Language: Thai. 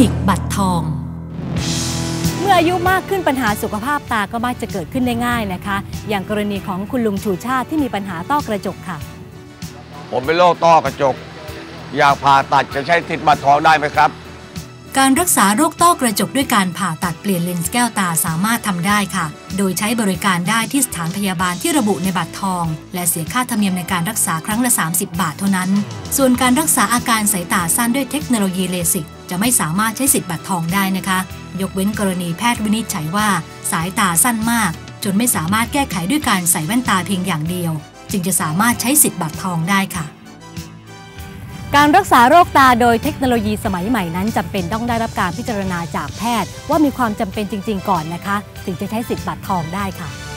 นิกบัตรทอง เมื่ออายุมากขึ้นปัญหาสุขภาพตาก็มักจะเกิดขึ้นได้ง่ายนะคะ อย่างกรณีของคุณลุงชูชาติที่มีปัญหาต้อกระจกค่ะ ผมเป็นโรคต้อกระจก อยากผ่าตัดจะใช้ติดบัตรทองได้ไหมครับ การรักษาโรคต้อกระจกด้วยการผ่าตัดเปลี่ยนเลนส์แก้วตาสามารถทำได้ค่ะ โดยใช้บริการได้ที่สถานพยาบาลที่ระบุในบัตรทอง และเสียค่าธรรมเนียมในการรักษาครั้งละ 30 บาทเท่านั้น ส่วนการรักษาอาการสายตาสั้นด้วยเทคโนโลยีเลสิกจะไม่สามารถใช้สิทธิ์บัตรทองได้นะคะ ยกเว้นกรณีแพทย์วินิจฉัยว่า สายตาสั้นมาก จนไม่สามารถแก้ไขด้วยการใส่แว่นตาเพียงอย่างเดียว จึงจะสามารถใช้สิทธิ์บัตรทองได้ค่ะ การรักษาโรคตาโดยเทคโนโลยีสมัยใหม่นั้นจำเป็นต้องได้รับการพิจารณาจากแพทย์ ว่ามีความจำเป็นจริง ๆ ก่อนนะคะ ถึงจะใช้สิทธิ์บัตรทองได้ค่ะ